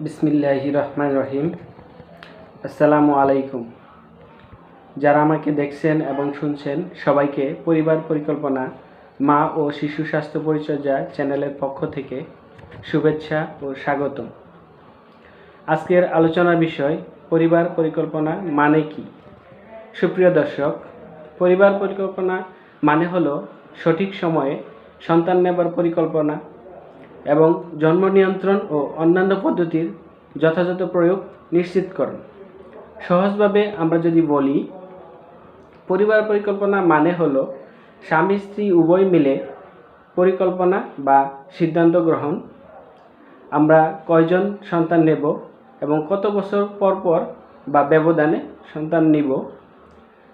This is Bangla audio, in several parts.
বিসমিল্লাহ রহমান রহিম। আসসালামু আলাইকুম। যারা আমাকে দেখছেন এবং শুনছেন, সবাইকে পরিবার পরিকল্পনা, মা ও শিশু স্বাস্থ্য পরিচর্যা চ্যানেলের পক্ষ থেকে শুভেচ্ছা ও স্বাগত আজকের আলোচনার বিষয়, পরিবার পরিকল্পনা মানে কি? সুপ্রিয় দর্শক, পরিবার পরিকল্পনা মানে হলো সঠিক সময়ে সন্তান নেবার পরিকল্পনা এবং জন্ম নিয়ন্ত্রণ ও অন্যান্য পদ্ধতির যথাযথ প্রয়োগ নিশ্চিত নিশ্চিতকরণ সহজভাবে আমরা যদি বলি, পরিবার পরিকল্পনা মানে হলো স্বামী স্ত্রী উভয় মিলে পরিকল্পনা বা সিদ্ধান্ত গ্রহণ। আমরা কয়জন সন্তান নেব এবং কত বছর পর পর বা ব্যবধানে সন্তান নিব,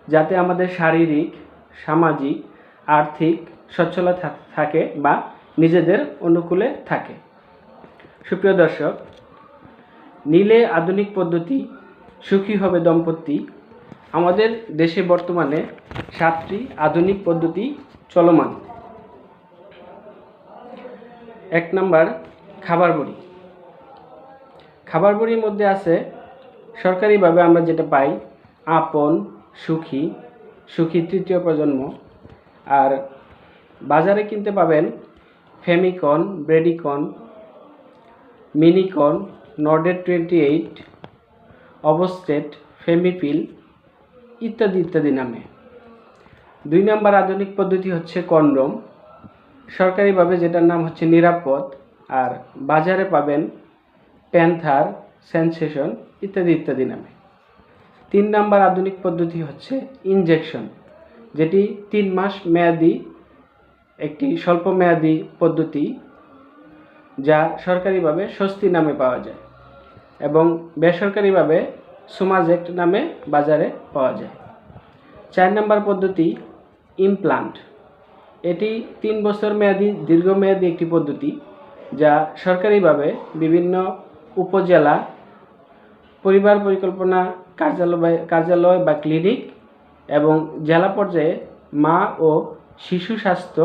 যাতে আমাদের শারীরিক, সামাজিক, আর্থিক সচ্ছলতা থাকে বা নিজেদের অনুকূলে থাকে। সুপ্রিয় দর্শক, নীলে আধুনিক পদ্ধতি, সুখী হবে দম্পতি আমাদের দেশে বর্তমানে সাতটি আধুনিক পদ্ধতি চলমান। এক নাম্বার, খাবার বড়ি। খাবার বড়ির মধ্যে আছে, সরকারিভাবে আমরা যেটা পাই, আপন, সুখী সুখী তৃতীয় প্রজন্ম। আর বাজারে কিনতে পাবেন Femicon, ব্রেডিকন, Minicon Nordette twenty eight, Ovostat Femipil ইত্যাদি ইত্যাদি নামে। দুই নম্বর আধুনিক পদ্ধতি হচ্ছে কন্ডম। সরকারিভাবে যেটার নাম হচ্ছে নিরাপদ আর বাজারে পাবেন প্যান্থার, সেন্সেশন ইত্যাদি ইত্যাদি নামে। তিন নম্বর আধুনিক পদ্ধতি হচ্ছে ইনজেকশন, যেটি তিন মাস মেয়াদি একটি স্বল্প মেয়াদি পদ্ধতি যা সরকারিভাবে স্বস্তি নামে পাওয়া যায় এবং বেসরকারিভাবে সোমাজেক্ট নামে বাজারে পাওয়া যায়। চার নম্বর পদ্ধতি ইমপ্লান্ট এটি তিন বছর মেয়াদি, দীর্ঘমেয়াদী একটি পদ্ধতি যা সরকারিভাবে বিভিন্ন উপজেলা, পরিবার পরিকল্পনা কার্যালয় কার্যালয় বা ক্লিনিক এবং জেলা পর্যায়ে মা ও শিশু স্বাস্থ্য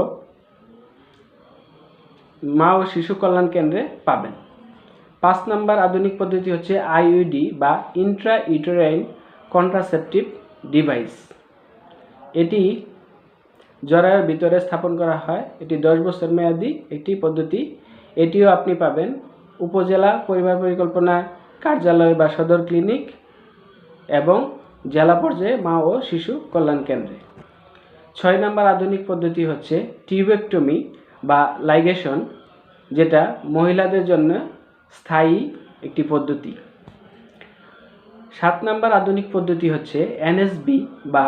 মা ও শিশু কল্যাণ কেন্দ্রে পাবেন। পাঁচ নম্বর আধুনিক পদ্ধতি হচ্ছে আইইউডি বা ইন্ট্রা ইউটেরাইন কন্ট্রাসেপটিভ ডিভাইস এটি জরায়ের ভিতরে স্থাপন করা হয়। এটি দশ বছর মেয়াদি একটি পদ্ধতি। এটিও আপনি পাবেন উপজেলা পরিবার পরিকল্পনা কার্যালয় বা সদর ক্লিনিক এবং জেলা পর্যায়ে মা ও শিশু কল্যাণ কেন্দ্রে। ছয় নম্বর আধুনিক পদ্ধতি হচ্ছে টিউবেক্টমি। বা লাইগেশন যেটা মহিলাদের জন্য স্থায়ী একটি পদ্ধতি। সাত নম্বর আধুনিক পদ্ধতি হচ্ছে এনএসবি বা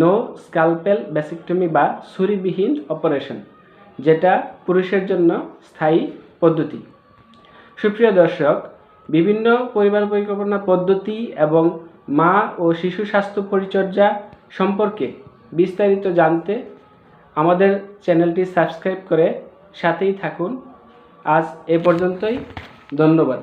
নো স্কালপেল ব্যাসিকটমি বা ছুরিবিহীন অপারেশন যেটা পুরুষের জন্য স্থায়ী পদ্ধতি। সুপ্রিয় দর্শক, বিভিন্ন পরিবার পরিকল্পনা পদ্ধতি এবং মা ও শিশু স্বাস্থ্য পরিচর্যা সম্পর্কে বিস্তারিত জানতে আমাদের চ্যানেলটি সাবস্ক্রাইব করে সাথেই থাকুন। আজ এ পর্যন্তই ধন্যবাদ।